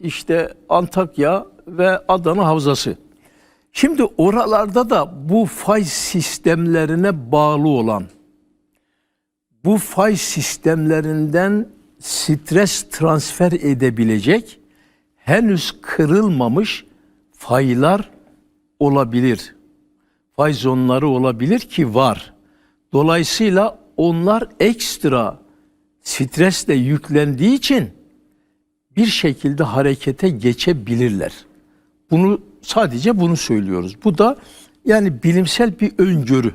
işte Antakya ve Adana Havzası. Şimdi oralarda da bu fay sistemlerine bağlı olan bu fay sistemlerinden stres transfer edebilecek henüz kırılmamış faylar olabilir. Fay zonları olabilir ki var. Dolayısıyla onlar ekstra stresle yüklendiği için bir şekilde harekete geçebilirler. Bunu sadece bunu söylüyoruz. Bu da yani bilimsel bir öngörü.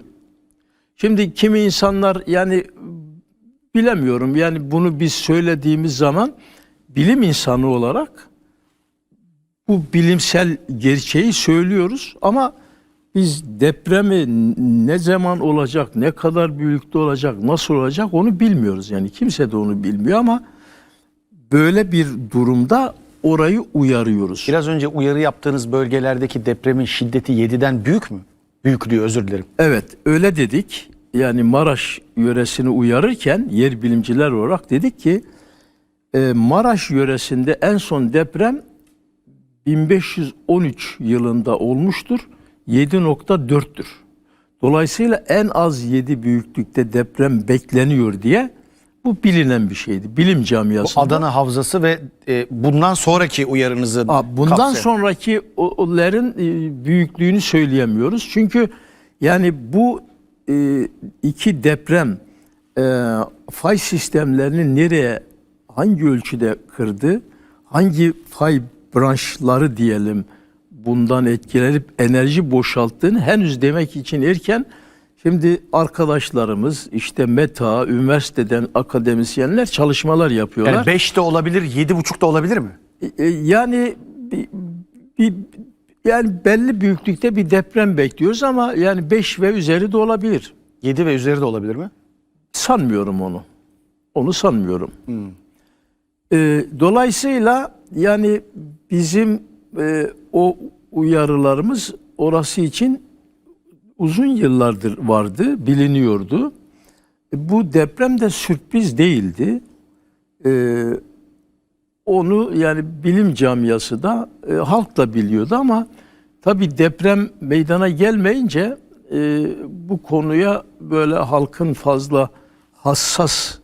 Şimdi kimi insanlar yani bilemiyorum yani bunu biz söylediğimiz zaman bilim insanı olarak bu bilimsel gerçeği söylüyoruz ama biz depremi ne zaman olacak, ne kadar büyüklükte olacak, nasıl olacak onu bilmiyoruz. Yani kimse de onu bilmiyor ama böyle bir durumda orayı uyarıyoruz. Biraz önce uyarı yaptığınız bölgelerdeki depremin şiddeti 7'den büyük mü? Büyüklüğü özür dilerim. Evet öyle dedik. Yani Maraş yöresini uyarırken yer bilimciler olarak dedik ki e, Maraş yöresinde en son deprem 1513 yılında olmuştur. 7.4'tür. Dolayısıyla en az 7 büyüklükte deprem bekleniyor diye bu bilinen bir şeydi. Bilim Bu camiasında. Adana Havzası ve e, bundan sonraki uyarınızı Aa, bundan kapsayan- sonraki onların e, büyüklüğünü söyleyemiyoruz. Çünkü yani bu e, iki deprem e, fay sistemlerini nereye hangi ölçüde kırdı? Hangi fay branşları diyelim bundan etkilenip enerji boşalttığını henüz demek için erken Şimdi arkadaşlarımız işte META, üniversiteden akademisyenler çalışmalar yapıyorlar. yani 5 de olabilir, 7,5 da olabilir mi? E, Yani bir, bir- yani belli büyüklükte bir deprem bekliyoruz ama yani 5 ve üzeri de olabilir. 7 ve üzeri de olabilir mi? Sanmıyorum onu. Onu sanmıyorum. E, dolayısıyla yani bizim e, o uyarılarımız orası için uzun yıllardır vardı, biliniyordu. E, bu deprem de sürpriz değildi. E, onu yani bilim camiası da e, halk da biliyordu ama tabi deprem meydana gelmeyince e, bu konuya böyle halkın fazla hassas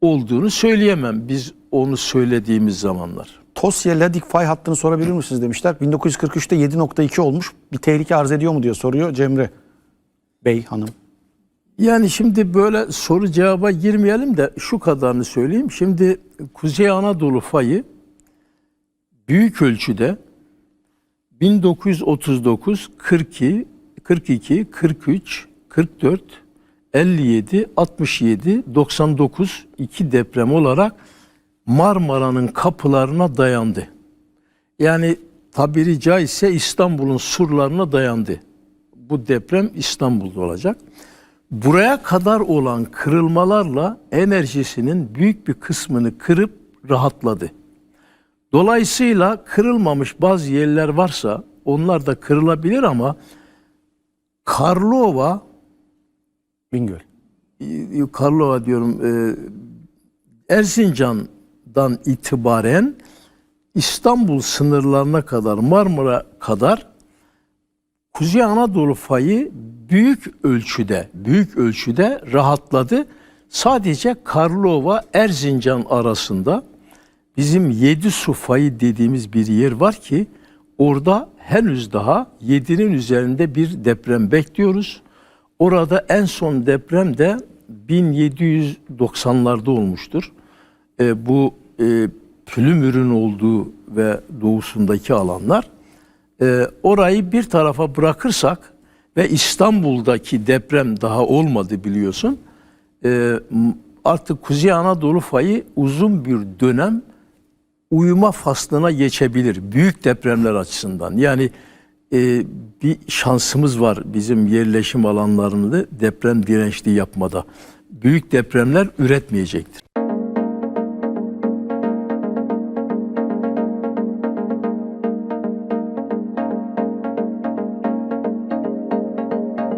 olduğunu söyleyemem biz onu söylediğimiz zamanlar. Tosya Ladik fay hattını sorabilir misiniz demişler. 1943'te 7.2 olmuş. Bir tehlike arz ediyor mu diyor soruyor Cemre Bey hanım. Yani şimdi böyle soru cevaba girmeyelim de şu kadarını söyleyeyim. Şimdi Kuzey Anadolu fayı büyük ölçüde 1939, 42, 42, 43, 44, 57, 67, 99 iki deprem olarak Marmara'nın kapılarına dayandı. Yani tabiri caizse İstanbul'un surlarına dayandı. Bu deprem İstanbul'da olacak. Buraya kadar olan kırılmalarla enerjisinin büyük bir kısmını kırıp rahatladı. Dolayısıyla kırılmamış bazı yerler varsa onlar da kırılabilir ama Karlova, Bingöl. e, Karlova diyorum, e, Erzincan'dan itibaren İstanbul sınırlarına kadar, Marmara kadar Kuzey Anadolu fayı büyük ölçüde, büyük ölçüde rahatladı. Sadece Karlova Erzincan arasında bizim yedi su fayı dediğimiz bir yer var ki orada henüz daha 7'nin üzerinde bir deprem bekliyoruz. Orada en son deprem de 1790'larda olmuştur. E, bu e, Pülümür'ün olduğu ve doğusundaki alanlar. E, orayı bir tarafa bırakırsak ve İstanbul'daki deprem daha olmadı biliyorsun. E, artık Kuzey Anadolu fayı uzun bir dönem uyuma faslına geçebilir büyük depremler açısından. Yani e, bir şansımız var bizim yerleşim alanlarını deprem dirençli yapmada. Büyük depremler üretmeyecektir.